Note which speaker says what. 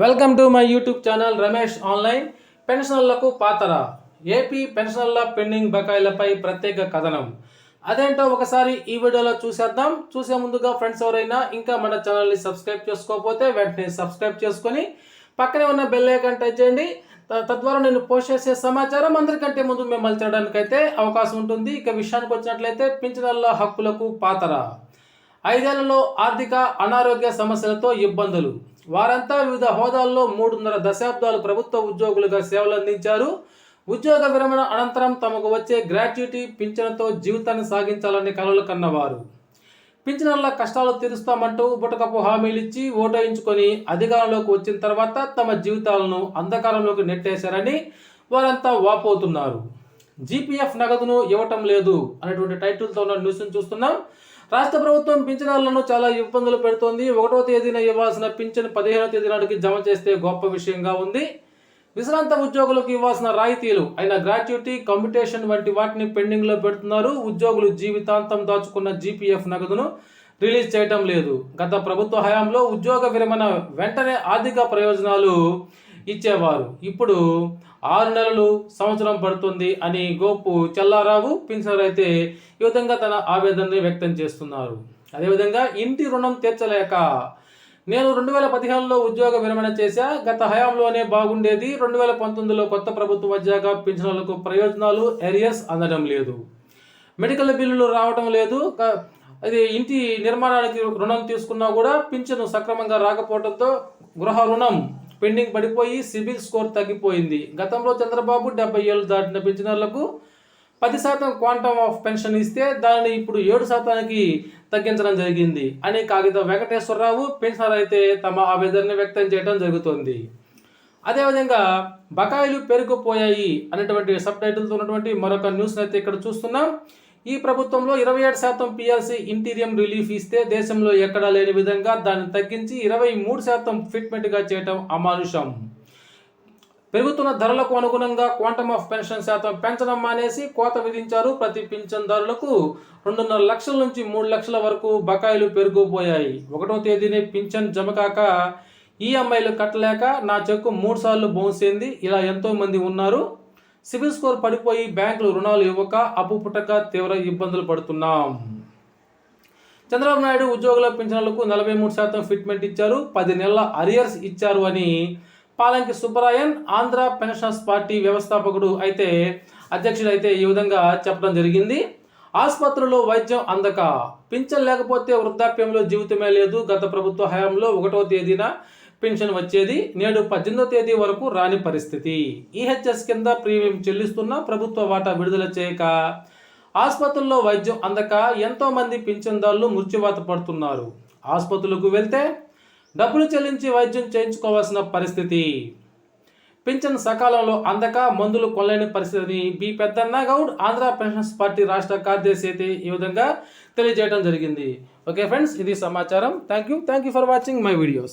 Speaker 1: Welcome to my YouTube channel Ramesh online. పెన్షనర్లకు పాతర. AP పెన్షనర్ల pending బకాయిలపై ప్రత్యేక కథనం. అదేంటో ఒకసారి ఈ వీడియోలో చూసేద్దాం. చూసే ముందుగా ఫ్రెండ్స్ ఎవరైనా ఇంకా మన ఛానల్ని సబ్స్క్రైబ్ చేసుకోకపోతే వెంటనే సబ్స్క్రైబ్ చేసుకొని పక్కనే ఉన్న బెల్ ఐకాన్ టచ్ చేయండి. తద్వారా నేను పోస్ట్ చేసే సమాచారం అందరికంటే ముందు మిమ్మల్ని చేయడానికైతే అవకాశం ఉంటుంది. ఇక విషయానికి వచ్చినట్లయితే పింఛనర్ల హక్కులకు పాతర. ఐదేళ్ళలో ఆర్థిక అనారోగ్య సమస్యలతో ఇబ్బందులు. వారంతా వివిధ హోదాల్లో మూడున్నర దశాబ్దాలు ప్రభుత్వ ఉద్యోగులుగా సేవలు అందించారు ఉద్యోగ విరమణ అనంతరం తమకు వచ్చే గ్రాట్యుటీ పింఛన్తో జీవితాన్ని సాగించాలని కలలు కన్నవారు. పింఛనర్ల కష్టాలు తీరుస్తామంటూ బుటకపు హామీలు ఇచ్చి ఓటేయించుకొని అధికారంలోకి వచ్చిన తర్వాత తమ జీవితాలను అంధకారంలోకి నెట్టేశారని వారంతా వాపోతున్నారు. జీపీఎఫ్ నగదును ఇవ్వటం లేదు అనేటువంటి టైటిల్తో ఉన్న న్యూస్ను చూస్తున్నాం. రాష్ట్ర ప్రభుత్వం పింఛనాలను చాలా ఇబ్బందులు పెడుతోంది. ఒకటో తేదీన ఇవ్వాల్సిన పింఛన్ పదిహేనో తేదీ నాటికి జమ చేస్తే గొప్ప విషయంగా ఉంది. విశ్రాంత ఉద్యోగులకు ఇవ్వాల్సిన రాయితీలు అయిన గ్రాట్యుటీ కంప్యూటేషన్ వంటి వాటిని పెండింగ్లో పెడుతున్నారు. ఉద్యోగులు జీవితాంతం దాచుకున్న జీపీఎఫ్ నగదును రిలీజ్ చేయటం లేదు. గత ప్రభుత్వ హయాంలో ఉద్యోగ విరమణ వెంటనే ఆర్థిక ప్రయోజనాలు ఇచ్చేవారు. ఇప్పుడు ఆరు నెలలు సంవత్సరం పడుతుంది అని గోపు చెల్లారావు పింఛనర్ అయితే ఈ విధంగా తన ఆవేదనని వ్యక్తం చేస్తున్నారు. అదేవిధంగా ఇంటి రుణం తీర్చలేక నేను రెండు వేల పదిహేనులో ఉద్యోగ విరమణ చేశా. గత హయాంలోనే బాగుండేది. రెండు వేల పంతొమ్మిదిలో కొత్త ప్రభుత్వం వచ్చాక పింఛన్లకు ప్రయోజనాలు ఎరియర్స్ అందడం లేదు. మెడికల్ బిల్లులు రావటం లేదు. అది ఇంటి నిర్మాణానికి రుణం తీసుకున్నా కూడా పింఛను సక్రమంగా రాకపోవడంతో గృహ రుణం పెండింగ్ పడిపోయి సిబిల్ స్కోర్ తగ్గిపోయింది. గతంలో చంద్రబాబు డెబ్బై ఏళ్ళు దాటిన పెన్షనర్లకు పది శాతం క్వాంటమ్ ఆఫ్ పెన్షన్ ఇస్తే దానిని ఇప్పుడు ఏడు శాతానికి తగ్గించడం జరిగింది అని కాగితం వెంకటేశ్వరరావు పెన్షనర్ అయితే తమ ఆవేదనని వ్యక్తం చేయడం జరుగుతోంది. అదేవిధంగా బకాయిలు పెరిగిపోయాయి అనేటువంటి సబ్ టైటిల్తో ఉన్నటువంటి మరొక న్యూస్ అయితే ఇక్కడ చూస్తున్నాం. ఈ ప్రభుత్వంలో ఇరవై ఏడు శాతం పిఎల్సీ ఇంటీరియం రిలీఫ్ ఇస్తే దేశంలో ఎక్కడా లేని విధంగా దాన్ని తగ్గించి ఇరవై మూడు శాతం ఫిట్మెంట్గా చేయటం అమానుషం. పెరుగుతున్న ధరలకు అనుగుణంగా క్వాంటమ్ ఆఫ్ పెన్షన్ శాతం పెంచడం మానేసి కోత విధించారు ప్రతి పింఛన్దారులకు. రెండున్నర లక్షల నుంచి మూడు లక్షల వరకు బకాయిలు పెరిగిపోయాయి. ఒకటో తేదీనే పింఛన్ జమ కాక ఈఎంఐలు కట్టలేక నా చెక్కు మూడు సార్లు బౌన్స్ అయింది. ఇలా ఎంతోమంది ఉన్నారు. సిబిల్ స్కోర్ పడిపోయి బ్యాంకులు రుణాలు ఇవ్వక అప్పు పుట్టక తీవ్ర ఇబ్బందులు పడుతున్నాం. చంద్రబాబు నాయుడు ఉద్యోగుల పింఛన్లకు నలభై మూడు శాతం ఫిట్మెంట్ ఇచ్చారు పది నెలల అరియర్స్ ఇచ్చారు అని పాలంకి సుబ్బరాయన్ ఆంధ్ర పెన్షనర్స్ పార్టీ వ్యవస్థాపకుడు అయితే అధ్యక్షుడు అయితే ఈ విధంగా చెప్పడం జరిగింది. ఆసుపత్రుల్లో వైద్యం అందక పింఛన్ లేకపోతే వృద్ధాప్యంలో జీవితమే లేదు. గత ప్రభుత్వ హయాంలో ఒకటో తేదీన పెన్షన్ వచ్చేది నేడు పద్దెనిమిదో తేదీ వరకు రాని పరిస్థితి. ఈహెచ్ఎస్ కింద ప్రీమియం చెల్లిస్తున్న ప్రభుత్వ వాటా విడుదల చేయక ఆసుపత్రుల్లో వైద్యం అందక ఎంతోమంది పింఛన్దారులు మృత్యువాత పడుతున్నారు. ఆసుపత్రులకు వెళ్తే డబ్బులు చెల్లించి వైద్యం చేయించుకోవాల్సిన పరిస్థితి. పింఛన్ సకాలంలో అందక మందులు కొనలేని పరిస్థితిని బి పెద్దన్న గౌడ్ ఆంధ్ర పెన్షన్స్ పార్టీ రాష్ట్ర కార్యదర్శి అయితే ఈ విధంగా తెలియజేయడం జరిగింది. ఓకే ఫ్రెండ్స్ ఇది సమాచారం. Thank you thank you for watching my videos.